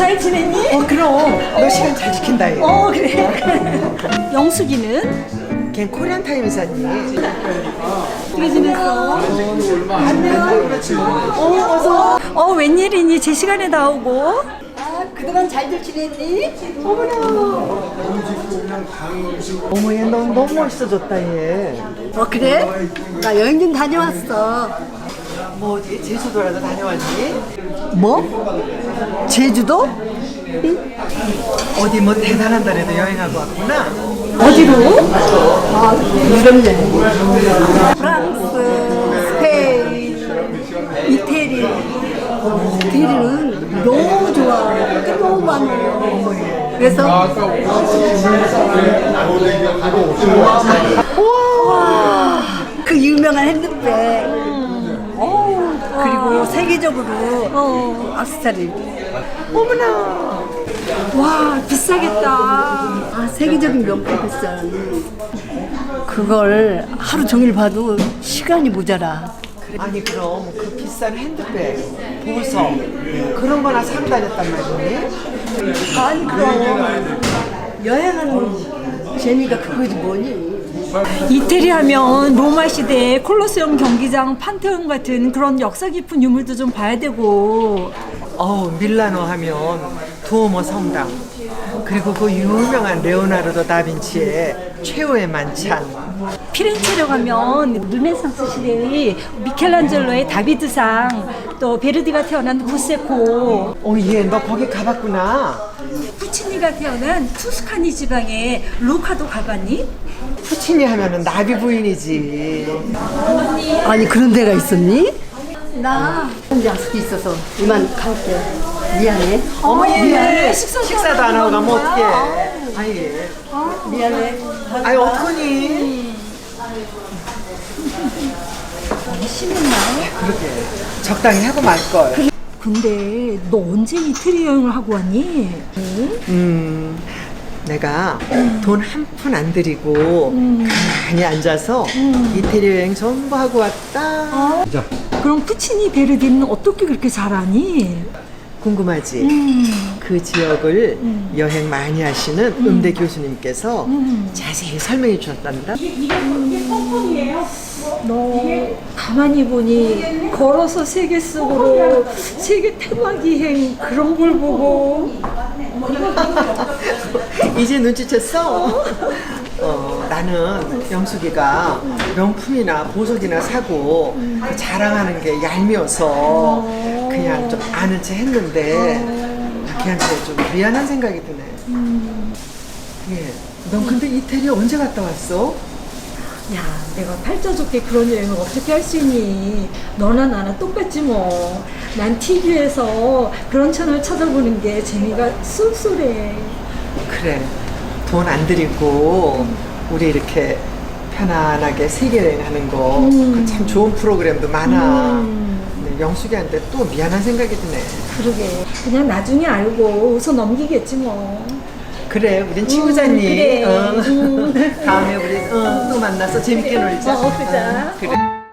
잘 지냈니? 어 그럼 너 시간 잘 지킨다 얘. 어 그래. 영숙이는 걘 코리안 타임 이사니. 어떻게 지냈어? 안녕. 어 어서. 어 웬일이니? 제 시간에 나오고. 아, 그동안 잘들 지냈니? 어머 얘너 너무 멋있어졌다 얘. 어 그래? 나 여행 좀 다녀왔어. 뭐 제주도라도 다녀왔니? 뭐? 제주도? 어디 뭐 대단한 데라도 여행하고 왔구나. 어디로? 아 유럽 여행. 프랑스, 스페인, 이태리. 이태리는 너무 좋아. 너무 많아요. 그래서 와, 그 유명한 핸드백. 세계적으로 어, 악세사리. 어머나. 와 비싸겠다. 아, 세계적인 명품 패션. 그걸 하루 종일 봐도 시간이 모자라. 아니 그럼 그 비싼 핸드백, 보석 그런 거나 사고 다녔단 말이니? 아니, 그럼 여행하는 재미가 그거지 뭐니? 이태리 하면 로마 시대 콜로세움 경기장 판테온 같은 그런 역사 깊은 유물도 좀 봐야 되고. 어우 밀라노 하면 두오모 성당 그리고 그 유명한 레오나르도 다빈치의 최후의 만찬. 피렌체로 가면 르네상스 시대의 미켈란젤로의 다비드상 또 베르디가 태어난 부세코. 어얘너 거기 가봤구나. 푸치니가 태어난 투스카니 지방의 루카도 가봤니? 푸치니 하면은 나비 부인이지 아니, 그런 데가 있었니? 나 약속이 있어서 이만 갈게. 미안해. 어머 얘 미안해. 식사도 식사도 안 하고 가면 어떡해 아이 얘. 미안해. 아이 어떡하니 심했나? 그러게 적당히 하고 말걸 근데 너 언제 이태리 여행을 하고 왔니? 음, 내가 돈 한 푼 안 들이고 가만히 앉아서 이태리 여행 전부 하고 왔다. 그럼 푸치니 베르디는 어떻게 그렇게 잘하니? 궁금하지? 그 지역을 여행 많이 하시는 음. 대 교수님께서 자세히 설명해 주셨단다. 너 가만히 보니 걸어서 세계 속으로 세계 테마 기행 그런 걸 보고 이제 눈치챘어? 어, 나는 영숙이가 명품이나 보석이나 사고 그 자랑하는 게 얄미워서 그냥 좀 아는 체 했는데 걔한테 좀 미안한 생각이 드네. 예. 넌 근데 이태리 언제 갔다 왔어? 야 내가 팔자 좋게 그런 여행을 어떻게 할 수 있니? 너나 나나 똑같지 뭐 난 TV에서 그런 채널 찾아보는 게 재미가 쏠쏠해. 그래. 돈 안 들이고 우리 이렇게 편안하게 세계 여행 하는 거. 그참 좋은 프로그램도 많아. 근데 영숙이한테 또 미안한 생각이 드네. 그러게. 그냥 나중에 알고 웃어 넘기겠지 뭐 그래, 우린 친구잖니. 그래. 어. 음. 다음에 우리 어, 또 만나서 재밌게 놀자. 어, 그자. 어, 그래.